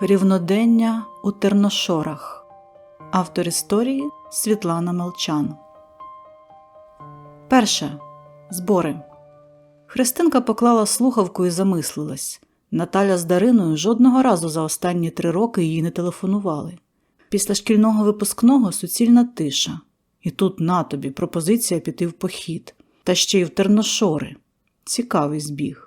Рівнодення у Терношорах. Автор історії Світлана Молчан. Перше. Збори. Христинка поклала слухавку і замислилась. Наталя з Дариною жодного разу за останні три роки їй не телефонували. Після шкільного випускного суцільна тиша. І тут на тобі пропозиція піти в похід, та ще й в Терношори. Цікавий збіг.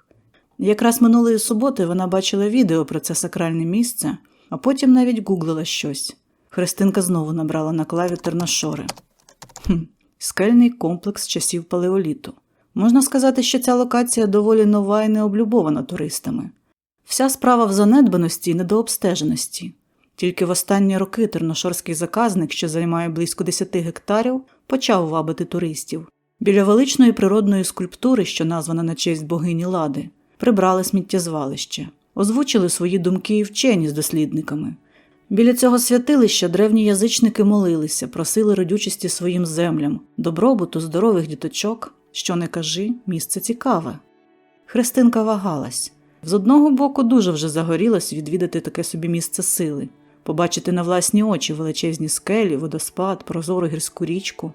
Якраз минулої суботи вона бачила відео про це сакральне місце, а потім навіть гуглила щось. Христинка знову набрала на клаві Терношори. Хм, скельний комплекс часів палеоліту. Можна сказати, що ця локація доволі нова і не облюбована туристами. Вся справа в занедбаності і недообстеженості. Тільки в останні роки терношорський заказник, що займає близько 10 гектарів, почав вабити туристів. Біля величної природної скульптури, що названа на честь богині Лади, прибрали сміттєзвалище, озвучили свої думки і вчені з дослідниками. Біля цього святилища древні язичники молилися, просили родючості своїм землям, добробуту, здорових діточок, що не кажи, місце цікаве. Христинка вагалась. З одного боку, дуже вже загорілась відвідати таке собі місце сили, побачити на власні очі величезні скелі, водоспад, прозору гірську річку.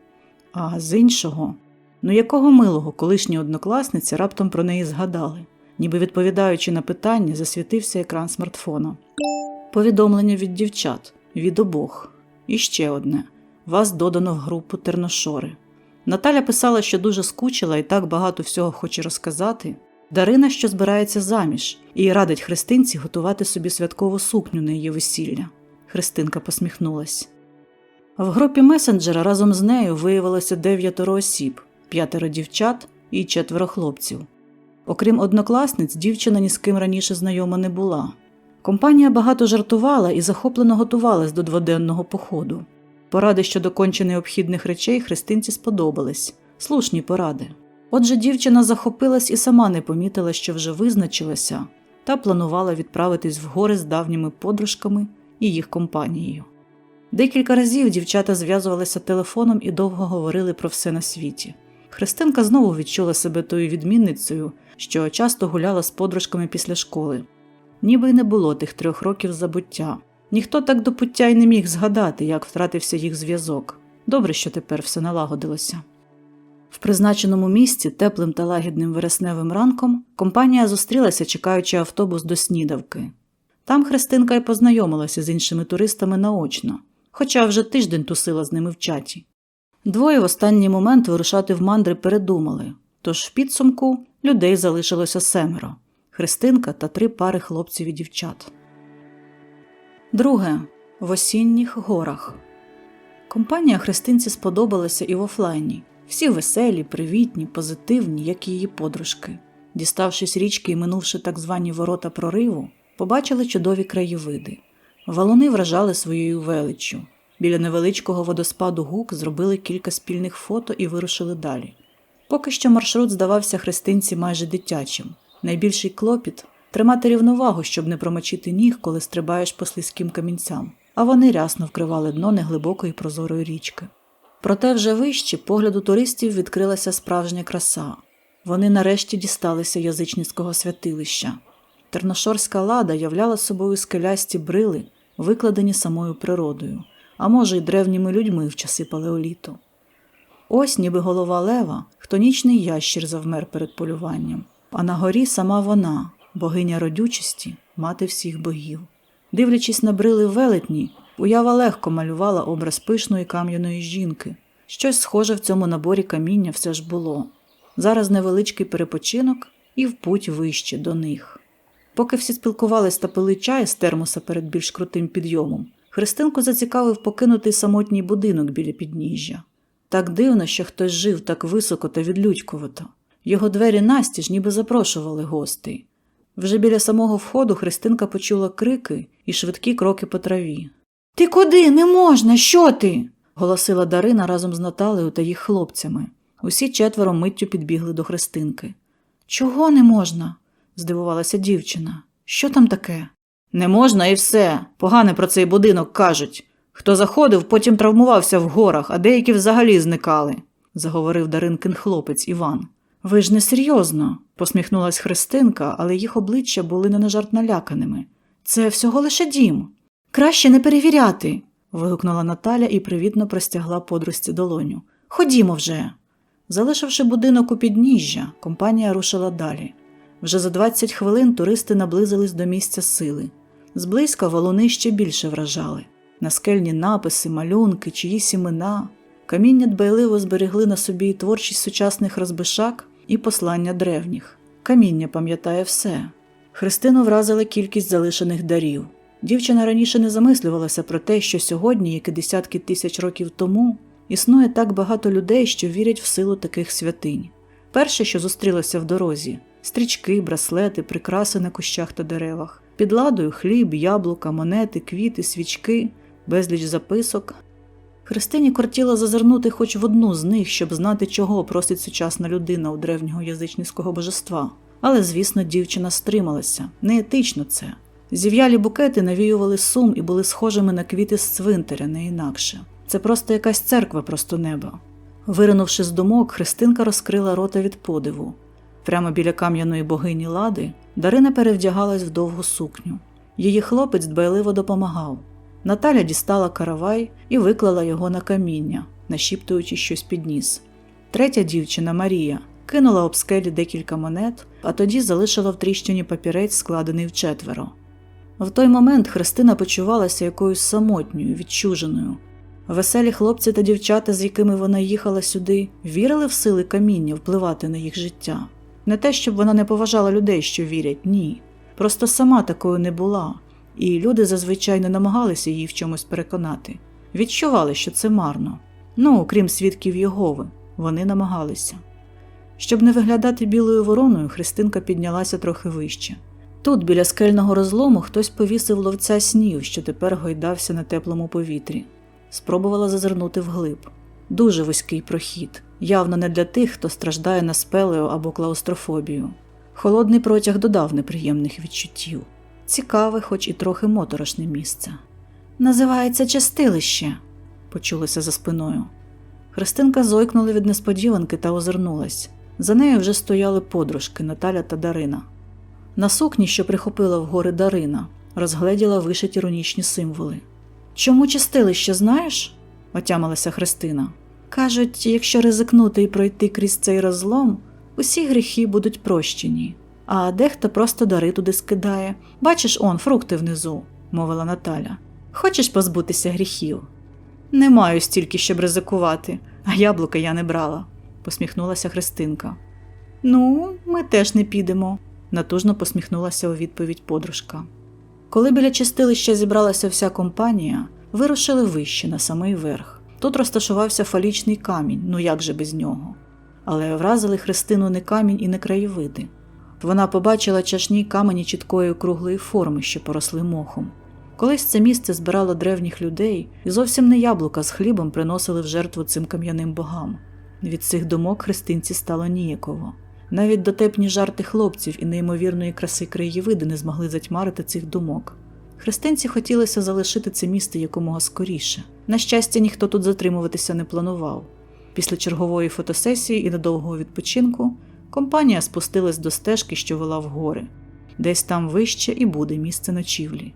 А з іншого, ну якого милого колишні однокласниці раптом про неї згадали, ніби відповідаючи на питання, засвітився екран смартфона. Повідомлення від дівчат, від обох. І ще одне вас додано в групу Терношори. Наталя писала, що дуже скучила і так багато всього хоче розказати. Дарина, що збирається заміж, і радить Христинці готувати собі святкову сукню на її весілля. Христинка посміхнулась. В групі месенджера разом з нею виявилося дев'ятеро осіб, п'ятеро дівчат і четверо хлопців. Окрім однокласниць, дівчина ні з ким раніше знайома не була. Компанія багато жартувала і захоплено готувалась до дводенного походу. Поради щодо конче необхідних речей Христинці сподобались слушні поради. Отже, дівчина захопилась і сама не помітила, що вже визначилася, та планувала відправитись в гори з давніми подружками і їх компанією. Декілька разів дівчата зв'язувалися телефоном і довго говорили про все на світі. Христинка знову відчула себе тою відмінницею, що часто гуляла з подружками після школи. Ніби й не було тих трьох років забуття. Ніхто так до пуття й не міг згадати, як втратився їх зв'язок. Добре, що тепер все налагодилося. В призначеному місці теплим та лагідним вересневим ранком компанія зустрілася, чекаючи автобус до снідавки. Там Христинка й познайомилася з іншими туристами наочно, хоча вже тиждень тусила з ними в чаті. Двоє в останній момент вирушати в мандри передумали, тож в підсумку людей залишилося семеро Христинка та три пари хлопців і дівчат. Друге в осінніх горах. Компанія Христинці сподобалася і в офлайні. Всі веселі, привітні, позитивні, як і її подружки. Діставшись річки і минувши так звані ворота прориву, побачили чудові краєвиди. Валуни вражали своєю величчю. Біля невеличкого водоспаду гук зробили кілька спільних фото і вирушили далі. Поки що маршрут здавався христинці майже дитячим. Найбільший клопіт тримати рівновагу, щоб не промочити ніг, коли стрибаєш по слизьким камінцям, а вони рясно вкривали дно неглибокої прозорої річки. Проте вже вище погляду туристів відкрилася справжня краса. Вони нарешті дісталися язичницького святилища. Терношорська лада являла собою скелясті брили, викладені самою природою, а може й древніми людьми в часи палеоліту. Ось, ніби голова лева, хтонічний ящір завмер перед полюванням, а на горі сама вона, богиня родючості, мати всіх богів. Дивлячись на брили велетні, уява легко малювала образ пишної кам'яної жінки. Щось схоже в цьому наборі каміння все ж було. Зараз невеличкий перепочинок і в путь вище до них. Поки всі спілкувались та пили чай з термоса перед більш крутим підйомом, Христинку зацікавив покинутий самотній будинок біля підніжжя. Так дивно, що хтось жив так високо та відлюдькувато. Його двері настіж ніби запрошували гостей. Вже біля самого входу Христинка почула крики і швидкі кроки по траві. Ти куди? Не можна, що ти? голосила Дарина разом з Наталею та їх хлопцями. Усі четверо миттю підбігли до Христинки. Чого не можна? здивувалася дівчина. Що там таке? Не можна і все. Погане про цей будинок кажуть. Хто заходив, потім травмувався в горах, а деякі взагалі зникали, заговорив Даринкин хлопець Іван. Ви ж не серйозно, посміхнулась Христинка, але їх обличчя були не на жарт наляканими. Це всього лише дім. Краще не перевіряти. вигукнула Наталя і привітно простягла подружці долоню. Ходімо вже. Залишивши будинок у підніжжя, компанія рушила далі. Вже за 20 хвилин туристи наблизились до місця сили. Зблизька валуни ще більше вражали. Наскельні написи, малюнки, чиїсь імена. Каміння дбайливо зберегли на собі і творчість сучасних розбишак і послання древніх. Каміння пам'ятає все. Христину вразила кількість залишених дарів. Дівчина раніше не замислювалася про те, що сьогодні, як і десятки тисяч років тому, існує так багато людей, що вірять в силу таких святинь. Перше, що зустрілося в дорозі стрічки, браслети, прикраси на кущах та деревах, під ладою хліб, яблука, монети, квіти, свічки, безліч записок. Христині кортіло зазирнути хоч в одну з них, щоб знати, чого просить сучасна людина у древнього язичницького божества. Але, звісно, дівчина стрималася. Неетично це. Зів'ялі букети навіювали сум і були схожими на квіти з цвинтаря, не інакше. Це просто якась церква просто неба. Виринувши з думок, Христинка розкрила рота від подиву. Прямо біля кам'яної богині лади Дарина перевдягалась в довгу сукню. Її хлопець дбайливо допомагав. Наталя дістала каравай і виклала його на каміння, нашіптуючи щось під ніс. Третя дівчина Марія кинула об скелі декілька монет, а тоді залишила в тріщині папірець, складений вчетверо. В той момент Христина почувалася якоюсь самотньою, відчуженою. Веселі хлопці та дівчата, з якими вона їхала сюди, вірили в сили каміння впливати на їх життя. Не те, щоб вона не поважала людей, що вірять, ні. Просто сама такою не була, і люди зазвичай не намагалися її в чомусь переконати. Відчували, що це марно. Ну, крім свідків Єгови, вони намагалися. Щоб не виглядати білою вороною, Христинка піднялася трохи вище. Тут, біля скельного розлому, хтось повісив ловця снів, що тепер гойдався на теплому повітрі. Спробувала зазирнути вглиб. Дуже вузький прохід, явно не для тих, хто страждає на спелео або клаустрофобію. Холодний протяг додав неприємних відчуттів. Цікаве, хоч і трохи моторошне місце. Називається частилище, почулося за спиною. Христинка зойкнула від несподіванки та озирнулась. За нею вже стояли подружки Наталя та Дарина. На сукні, що прихопила вгори Дарина, розгледіла вишиті рунічні символи. Чому частилище знаєш? отямилася Христина. Кажуть, якщо ризикнути і пройти крізь цей розлом, усі гріхи будуть прощені, а дехто просто дари туди скидає. Бачиш, он, фрукти внизу, мовила Наталя. Хочеш позбутися гріхів? Не маю стільки, щоб ризикувати, а яблука я не брала, посміхнулася Христинка. Ну, ми теж не підемо, натужно посміхнулася у відповідь подружка. Коли біля чистилища зібралася вся компанія, вирушили вище на самий верх. Тут розташувався фалічний камінь, ну як же без нього. Але вразили Христину не камінь і не краєвиди. Вона побачила чашні камені чіткої круглої форми, що поросли мохом. Колись це місце збирало древніх людей, і зовсім не яблука з хлібом приносили в жертву цим кам'яним богам. Від цих думок христинці стало ніяково. Навіть дотепні жарти хлопців і неймовірної краси краєвиди не змогли затьмарити цих думок. Христинці хотілося залишити це місце якомога скоріше. На щастя, ніхто тут затримуватися не планував. Після чергової фотосесії і недовгого відпочинку компанія спустилась до стежки, що вела в гори. Десь там вище і буде місце ночівлі.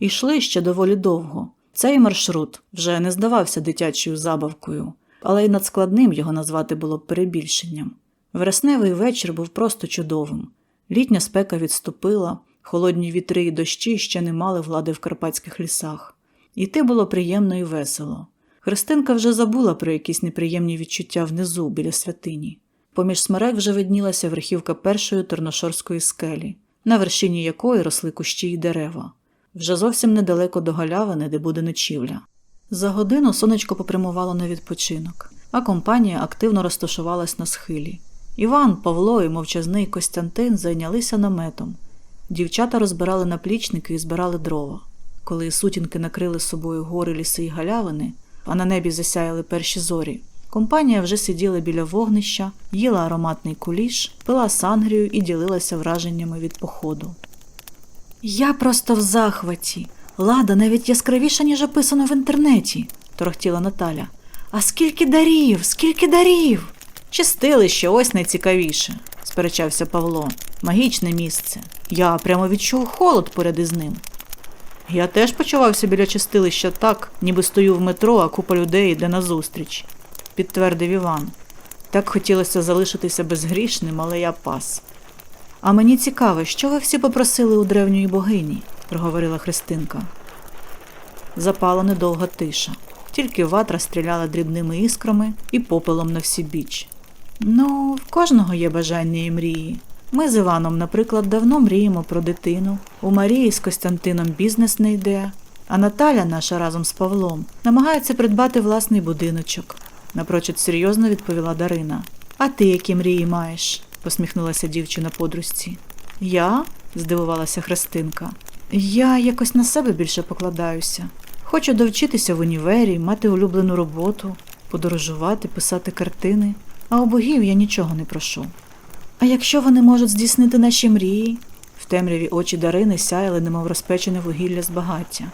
Йшли ще доволі довго. Цей маршрут вже не здавався дитячою забавкою, але й надскладним його назвати було перебільшенням. Вересневий вечір був просто чудовим. Літня спека відступила, холодні вітри і дощі ще не мали влади в карпатських лісах. Іти було приємно і весело. Христинка вже забула про якісь неприємні відчуття внизу біля святині. Поміж смерек вже виднілася верхівка першої терношорської скелі, на вершині якої росли кущі й дерева. Вже зовсім недалеко до галявини, де буде ночівля. За годину сонечко попрямувало на відпочинок, а компанія активно розташувалась на схилі. Іван, Павло і мовчазний Костянтин зайнялися наметом. Дівчата розбирали наплічники і збирали дрова. Коли сутінки накрили собою гори, ліси й галявини, а на небі засяяли перші зорі, компанія вже сиділа біля вогнища, їла ароматний куліш, пила сангрію і ділилася враженнями від походу. Я просто в захваті. Лада навіть яскравіша, ніж описано в інтернеті, торохтіла Наталя. А скільки дарів, скільки дарів? Чистилище ось найцікавіше, сперечався Павло. Магічне місце. Я прямо відчув холод поряд із ним. Я теж почувався біля чистилища так, ніби стою в метро, а купа людей йде назустріч, підтвердив Іван. Так хотілося залишитися безгрішним, але я пас. А мені цікаво, що ви всі попросили у древньої богині, проговорила Христинка. Запала недовга тиша, тільки ватра стріляла дрібними іскрами і попелом на всі біч. Ну, в кожного є бажання і мрії. Ми з Іваном, наприклад, давно мріємо про дитину. У Марії з Костянтином бізнес не йде, а Наталя наша разом з Павлом намагається придбати власний будиночок. Напрочуд серйозно відповіла Дарина. А ти які мрії маєш? посміхнулася дівчина подружці. Я? здивувалася Христинка. Я якось на себе більше покладаюся. Хочу довчитися в універі, мати улюблену роботу, подорожувати, писати картини, а у богів я нічого не прошу. А якщо вони можуть здійснити наші мрії? В темряві очі Дарини сяяли, немов розпечене вугілля з багаття.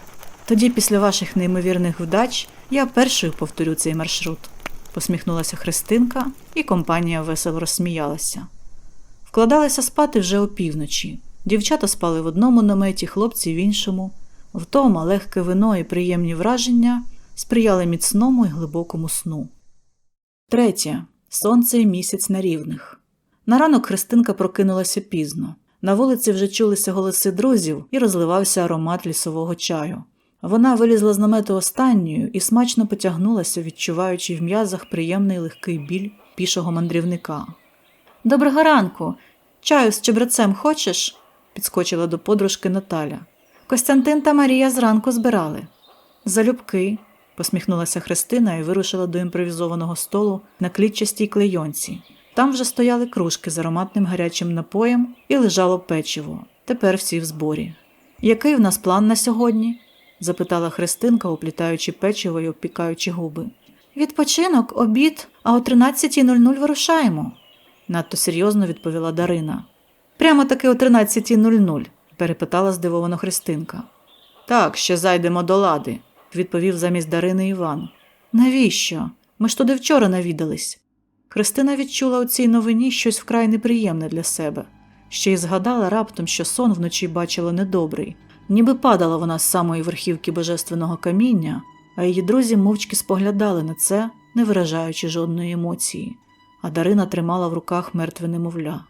Тоді, після ваших неймовірних вдач, я першою повторю цей маршрут, посміхнулася Христинка, і компанія весело розсміялася. Вкладалися спати вже опівночі. Дівчата спали в одному наметі, хлопці в іншому. Втома, легке вино і приємні враження сприяли міцному і глибокому сну. Третє. Сонце і місяць на рівних. На ранок Христинка прокинулася пізно. На вулиці вже чулися голоси друзів і розливався аромат лісового чаю. Вона вилізла з намету останньою і смачно потягнулася, відчуваючи в м'язах приємний легкий біль пішого мандрівника. Доброго ранку. Чаю з чебрецем хочеш? підскочила до подружки Наталя. Костянтин та Марія зранку збирали. Залюбки, посміхнулася Христина і вирушила до імпровізованого столу на клітчастій клейонці. Там вже стояли кружки з ароматним гарячим напоєм і лежало печиво. Тепер всі в зборі. Який в нас план на сьогодні? Запитала Христинка, оплітаючи печиво і обпікаючи губи. Відпочинок, обід, а о 13.00 вирушаємо, надто серйозно відповіла Дарина. Прямо таки о 13.00, перепитала здивовано Христинка. Так, ще зайдемо до лади, відповів замість Дарини Іван. Навіщо? Ми ж туди вчора навідались. Христина відчула у цій новині щось вкрай неприємне для себе. Ще й згадала раптом, що сон вночі бачила недобрий, ніби падала вона з самої верхівки божественного каміння, а її друзі мовчки споглядали на це, не виражаючи жодної емоції, а Дарина тримала в руках мертве немовля.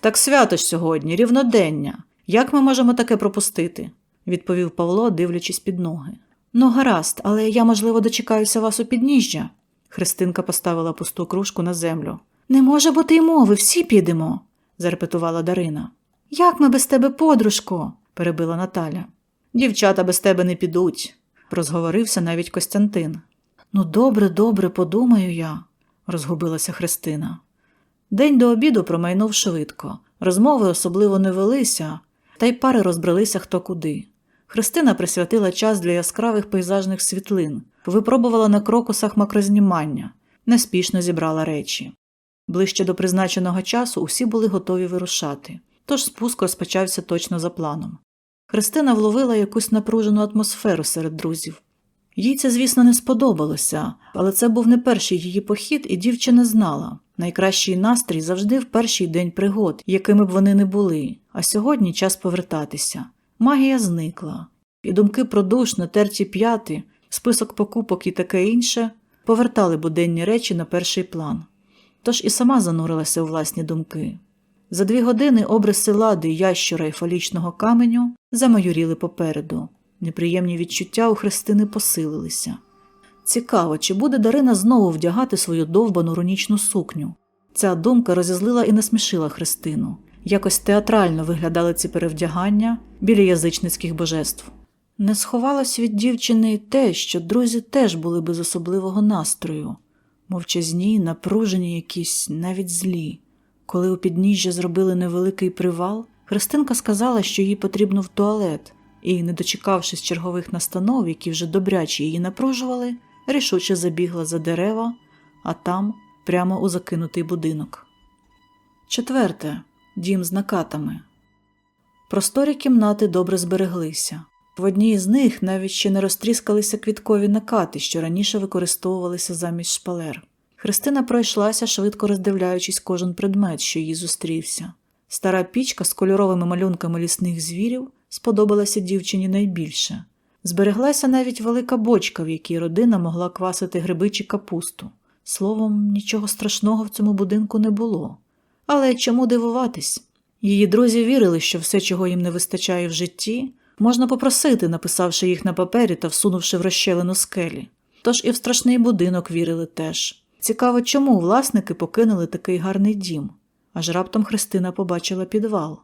Так свято ж сьогодні, рівнодення. Як ми можемо таке пропустити? відповів Павло, дивлячись під ноги. Ну, гаразд, але я, можливо, дочекаюся вас у підніжжя. Христинка поставила пусту кружку на землю. Не може бути й мови, всі підемо, зарепетувала Дарина. Як ми без тебе, подружко? Перебила Наталя. Дівчата без тебе не підуть, розговорився навіть Костянтин. Ну, добре, добре, подумаю я, розгубилася Христина. День до обіду промайнув швидко. Розмови особливо не велися, та й пари розбралися хто куди. Христина присвятила час для яскравих пейзажних світлин, випробувала на крокусах макрознімання, неспішно зібрала речі. Ближче до призначеного часу усі були готові вирушати, тож спуск розпочався точно за планом. Христина вловила якусь напружену атмосферу серед друзів. Їй це, звісно, не сподобалося, але це був не перший її похід, і дівчина знала найкращий настрій завжди в перший день пригод, якими б вони не були, а сьогодні час повертатися. Магія зникла, і думки про душ, натерті п'яти, список покупок і таке інше повертали буденні речі на перший план. Тож і сама занурилася у власні думки. За дві години обриси лади, ящура і фалічного каменю замайоріли попереду. Неприємні відчуття у Христини посилилися. Цікаво, чи буде Дарина знову вдягати свою довбану рунічну сукню. Ця думка розізлила і насмішила Христину. Якось театрально виглядали ці перевдягання біля язичницьких божеств. Не сховалось від дівчини й те, що друзі теж були без особливого настрою, мовчазні, напружені якісь, навіть злі. Коли у підніжжя зробили невеликий привал, Христинка сказала, що їй потрібно в туалет, і, не дочекавшись чергових настанов, які вже добряче її напружували, рішуче забігла за дерева, а там прямо у закинутий будинок. Четверте дім з накатами. Просторі кімнати добре збереглися. В одній з них навіть ще не розтріскалися квіткові накати, що раніше використовувалися замість шпалер. Христина пройшлася, швидко роздивляючись кожен предмет, що їй зустрівся. Стара пічка з кольоровими малюнками лісних звірів сподобалася дівчині найбільше. Збереглася навіть велика бочка, в якій родина могла квасити гриби чи капусту. Словом, нічого страшного в цьому будинку не було. Але чому дивуватись? Її друзі вірили, що все, чого їм не вистачає в житті, можна попросити, написавши їх на папері та всунувши в розщелину скелі. Тож і в страшний будинок вірили теж. Цікаво, чому власники покинули такий гарний дім. Аж раптом Христина побачила підвал.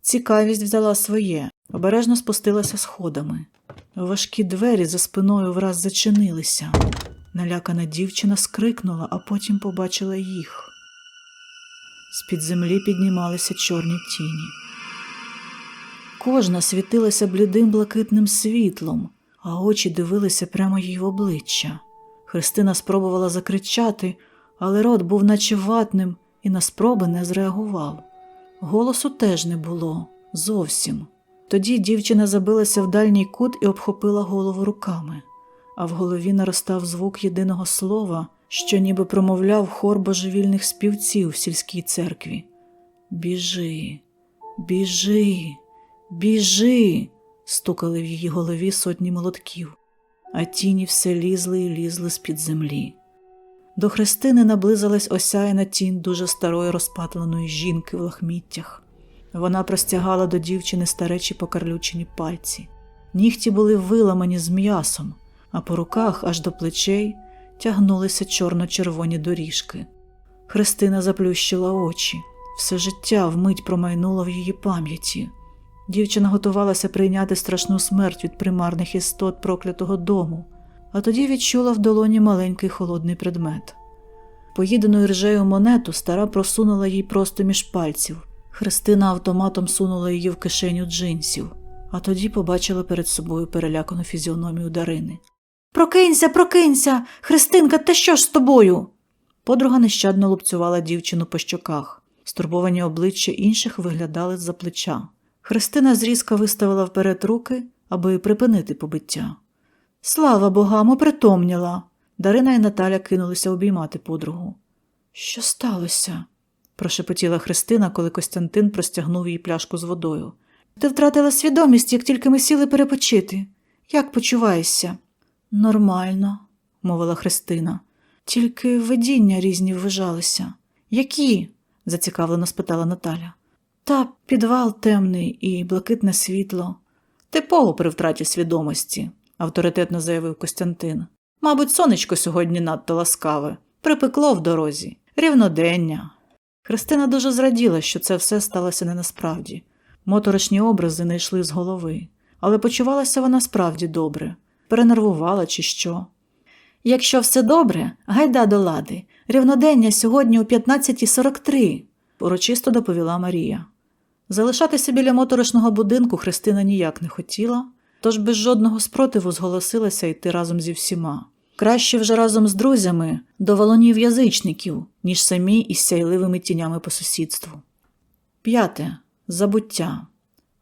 Цікавість взяла своє, обережно спустилася сходами. Важкі двері за спиною враз зачинилися. Налякана дівчина скрикнула, а потім побачила їх. З-під землі піднімалися чорні тіні. Кожна світилася блідим блакитним світлом, а очі дивилися прямо їй в обличчя. Христина спробувала закричати, але рот був наче ватним і на спроби не зреагував. Голосу теж не було зовсім. Тоді дівчина забилася в дальній кут і обхопила голову руками, а в голові наростав звук єдиного слова, що ніби промовляв хор божевільних співців в сільській церкві. Біжи, біжи, біжи, стукали в її голові сотні молотків, а тіні все лізли і лізли з-під землі. До Христини наблизилась осяяна тінь дуже старої розпатленої жінки в лахміттях. Вона простягала до дівчини старечі покарлючені пальці. Нігті були виламані з м'ясом, а по руках аж до плечей тягнулися чорно-червоні доріжки. Христина заплющила очі, все життя вмить промайнуло в її пам'яті. Дівчина готувалася прийняти страшну смерть від примарних істот проклятого дому, а тоді відчула в долоні маленький холодний предмет. Поїдену ржею монету стара просунула їй просто між пальців. Христина автоматом сунула її в кишеню джинсів, а тоді побачила перед собою перелякану фізіономію Дарини. Прокинься, прокинься! Христинка, та що ж з тобою? Подруга нещадно лупцювала дівчину по щоках. Стурбовані обличчя інших виглядали з-за плеча. Христина зрізка виставила вперед руки, аби припинити побиття. Слава богам, опритомніла. Дарина і Наталя кинулися обіймати подругу. Що сталося? прошепотіла Христина, коли Костянтин простягнув їй пляшку з водою. Ти втратила свідомість, як тільки ми сіли перепочити. Як почуваєшся? Нормально, мовила Христина. Тільки видіння різні ввижалися. Які? зацікавлено спитала Наталя. Та підвал темний і блакитне світло. Типово при втраті свідомості, авторитетно заявив Костянтин. Мабуть, сонечко сьогодні надто ласкаве, припекло в дорозі, рівнодення. Христина дуже зраділа, що це все сталося не насправді. Моторошні образи не йшли з голови, але почувалася вона справді добре, перенервувала чи що. Якщо все добре, гайда до лади. Рівнодення сьогодні о 15.43, урочисто доповіла Марія. Залишатися біля моторошного будинку Христина ніяк не хотіла, тож без жодного спротиву зголосилася йти разом зі всіма. Краще вже разом з друзями до валонів язичників, ніж самі із сяйливими тінями по сусідству. П'яте. Забуття.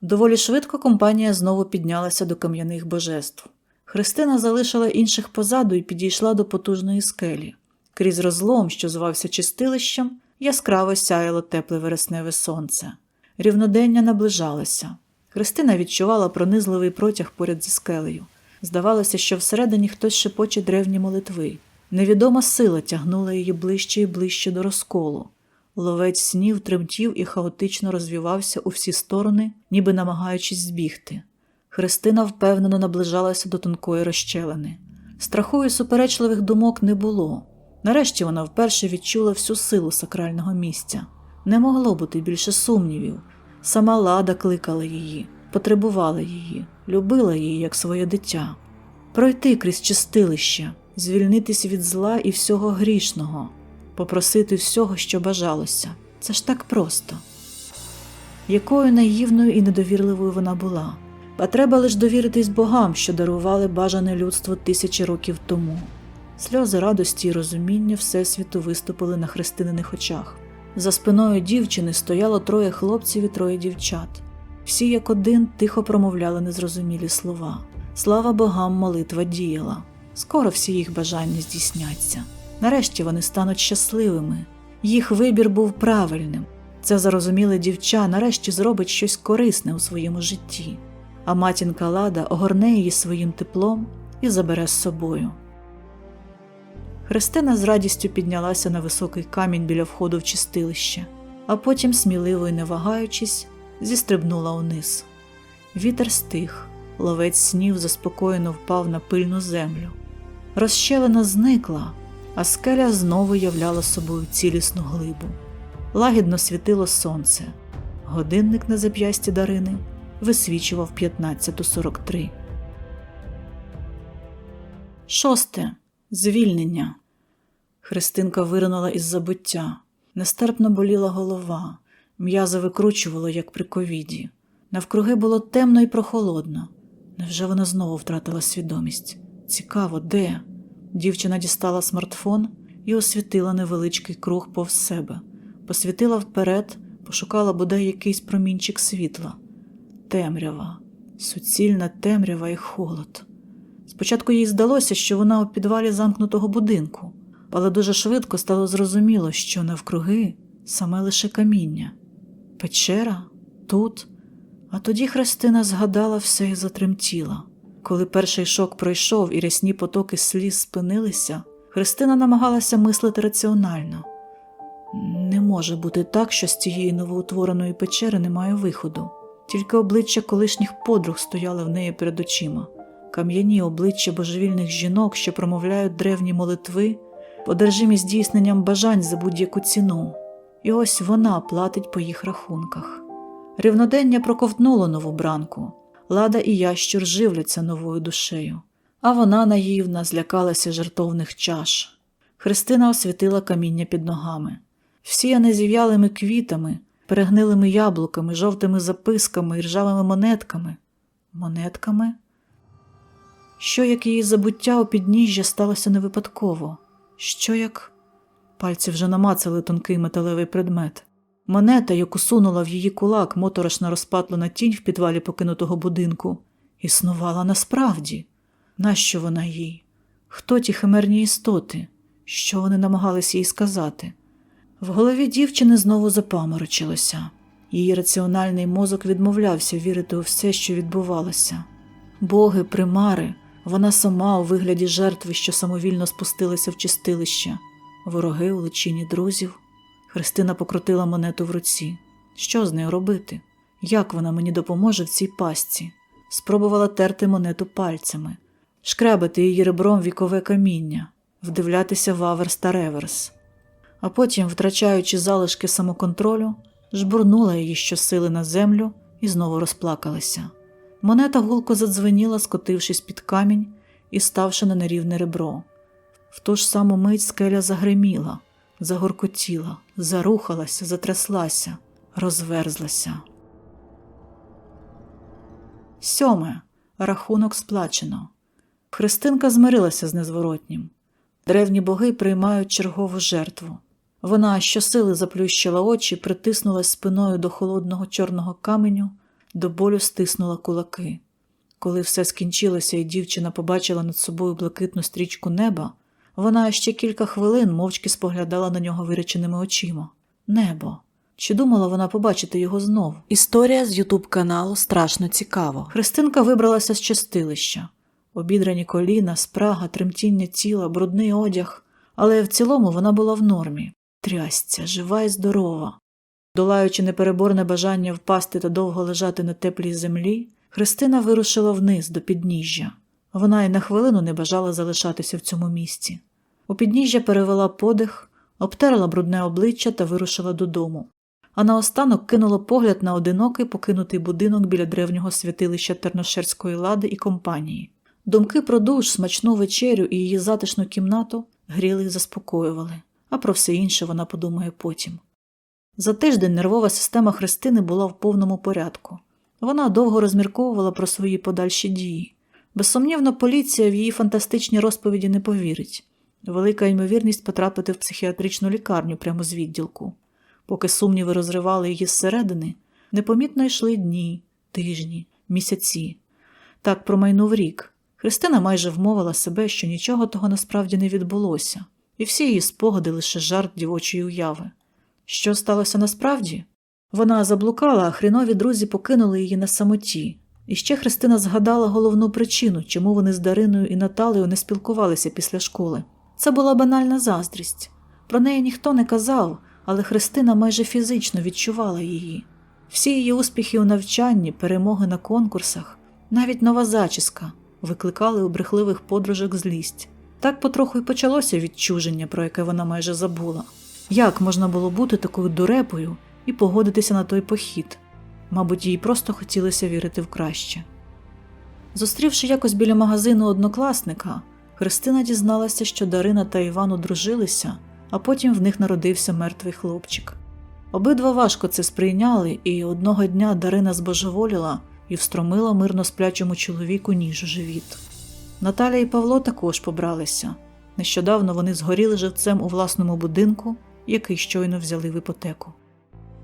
Доволі швидко компанія знову піднялася до кам'яних божеств. Христина залишила інших позаду і підійшла до потужної скелі. Крізь розлом, що звався чистилищем, яскраво сяяло тепле вересневе сонце. Рівнодення наближалося. Христина відчувала пронизливий протяг поряд зі скелею. Здавалося, що всередині хтось шепоче древні молитви. Невідома сила тягнула її ближче і ближче до розколу. Ловець снів тремтів і хаотично розвівався у всі сторони, ніби намагаючись збігти. Христина впевнено наближалася до тонкої розщелини. Страху і суперечливих думок не було. Нарешті вона вперше відчула всю силу сакрального місця. Не могло бути більше сумнівів. Сама лада кликала її, потребувала її, любила її як своє дитя. Пройти крізь чистилище, звільнитись від зла і всього грішного, попросити всього, що бажалося. Це ж так просто. Якою наївною і недовірливою вона була, а треба лише довіритись богам, що дарували бажане людство тисячі років тому. Сльози радості і розуміння Всесвіту виступили на христининих очах. За спиною дівчини стояло троє хлопців і троє дівчат. Всі як один тихо промовляли незрозумілі слова. Слава богам, молитва діяла. Скоро всі їх бажання здійсняться. Нарешті вони стануть щасливими. Їх вибір був правильним. Це зарозуміле дівча нарешті зробить щось корисне у своєму житті, а матінка Лада огорне її своїм теплом і забере з собою. Христина з радістю піднялася на високий камінь біля входу в чистилище, а потім, сміливо і не вагаючись, зістрибнула униз. Вітер стих, ловець снів заспокоєно впав на пильну землю. Розщелина зникла, а скеля знову являла собою цілісну глибу. Лагідно світило сонце. Годинник на зап'ясті Дарини висвічував 15.43. Шосте. Звільнення. Христинка виринула із забуття. Нестерпно боліла голова, м'язи викручувало, як при ковіді. Навкруги було темно і прохолодно. Невже вона знову втратила свідомість? Цікаво, де? Дівчина дістала смартфон і освітила невеличкий круг повз себе, посвітила вперед, пошукала бодай якийсь промінчик світла. Темрява, суцільна темрява і холод. Спочатку їй здалося, що вона у підвалі замкнутого будинку, але дуже швидко стало зрозуміло, що навкруги саме лише каміння. Печера тут. А тоді Христина згадала все і затремтіла. Коли перший шок пройшов і рясні потоки сліз спинилися, Христина намагалася мислити раціонально. Не може бути так, що з цієї новоутвореної печери немає виходу, тільки обличчя колишніх подруг стояли в неї перед очима, кам'яні обличчя божевільних жінок, що промовляють древні молитви, одержимі здійсненням бажань за будь-яку ціну, і ось вона платить по їх рахунках. Рівнодення проковтнуло нову бранку, лада і ящур живляться новою душею, а вона наївна злякалася жартовних чаш. Христина освітила каміння під ногами, всіяне зів'ялими квітами, перегнилими яблуками, жовтими записками і ржавими монетками. Монетками? Що як її забуття у підніжжя сталося не випадково? Що як. Пальці вже намацали тонкий металевий предмет. Монета, яку сунула в її кулак моторошна розпатлена тінь в підвалі покинутого будинку, існувала насправді. Нащо вона їй? Хто ті химерні істоти? Що вони намагались їй сказати? В голові дівчини знову запаморочилося. Її раціональний мозок відмовлявся вірити у все, що відбувалося. Боги, примари, вона сама у вигляді жертви, що самовільно спустилася в чистилище, вороги у личині друзів. Христина покрутила монету в руці. Що з нею робити? Як вона мені допоможе в цій пастці? Спробувала терти монету пальцями, шкребати її ребром вікове каміння, вдивлятися в аверс та реверс. А потім, втрачаючи залишки самоконтролю, жбурнула її щосили на землю і знову розплакалася. Монета гулко задзвеніла, скотившись під камінь і ставши на нерівне ребро. В ту ж саму мить скеля загриміла загоркотіла, зарухалася, затряслася, розверзлася. Сьоме. Рахунок сплачено. Христинка змирилася з незворотнім. Древні боги приймають чергову жертву. Вона щосили заплющила очі, притиснулась спиною до холодного чорного каменю, до болю стиснула кулаки. Коли все скінчилося, і дівчина побачила над собою блакитну стрічку неба, вона ще кілька хвилин мовчки споглядала на нього виреченими очима. Небо. Чи думала вона побачити його знову? Історія з Ютуб каналу страшно цікаво. Христинка вибралася з чистилища. Обідрані коліна, спрага, тремтіння тіла, брудний одяг, але в цілому вона була в нормі. Трясця, жива і здорова. Долаючи непереборне бажання впасти та довго лежати на теплій землі, Христина вирушила вниз до підніжжя. Вона й на хвилину не бажала залишатися в цьому місці. У підніжжя перевела подих, обтерла брудне обличчя та вирушила додому, а наостанок кинула погляд на одинокий покинутий будинок біля древнього святилища Терношерської лади і компанії. Думки про душ, смачну вечерю і її затишну кімнату гріли й заспокоювали, а про все інше вона подумає потім. За тиждень нервова система Христини була в повному порядку. Вона довго розмірковувала про свої подальші дії. Безсумнівно, поліція в її фантастичні розповіді не повірить. Велика ймовірність потрапити в психіатричну лікарню прямо з відділку. Поки сумніви розривали її зсередини, непомітно йшли дні, тижні, місяці. Так промайнув рік. Христина майже вмовила себе, що нічого того насправді не відбулося. і всі її спогади лише жарт дівочої уяви. Що сталося насправді? Вона заблукала, а хрінові друзі покинули її на самоті. І ще Христина згадала головну причину, чому вони з Дариною і Наталею не спілкувалися після школи. Це була банальна заздрість. Про неї ніхто не казав, але Христина майже фізично відчувала її. Всі її успіхи у навчанні, перемоги на конкурсах, навіть нова зачіска викликали у брехливих подружок злість. Так потроху й почалося відчуження, про яке вона майже забула. Як можна було бути такою дурепою і погодитися на той похід? Мабуть, їй просто хотілося вірити в краще. Зустрівши якось біля магазину однокласника, Христина дізналася, що Дарина та Іван одружилися, а потім в них народився мертвий хлопчик. Обидва важко це сприйняли, і одного дня Дарина збожеволіла і встромила мирно сплячому чоловіку ніж у живіт. Наталя і Павло також побралися. Нещодавно вони згоріли живцем у власному будинку, який щойно взяли в іпотеку.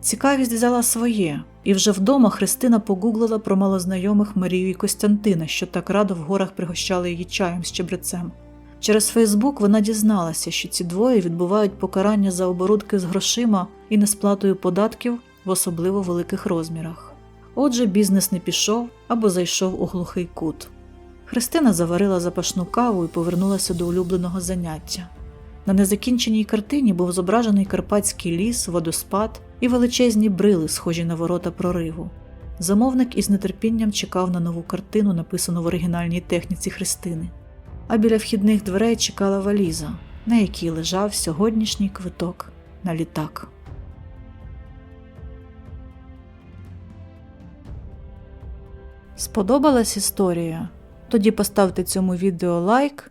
Цікавість взяла своє, і вже вдома Христина погуглила про малознайомих Марію і Костянтина, що так радо в горах пригощали її чаєм з чебрецем. Через Фейсбук вона дізналася, що ці двоє відбувають покарання за оборудки з грошима і несплатою податків в особливо великих розмірах. Отже, бізнес не пішов або зайшов у глухий кут. Христина заварила запашну каву і повернулася до улюбленого заняття. На незакінченій картині був зображений карпатський ліс, водоспад і величезні брили, схожі на ворота прориву. Замовник із нетерпінням чекав на нову картину, написану в оригінальній техніці Христини. А біля вхідних дверей чекала валіза, на якій лежав сьогоднішній квиток на літак. Сподобалась історія? Тоді поставте цьому відео лайк,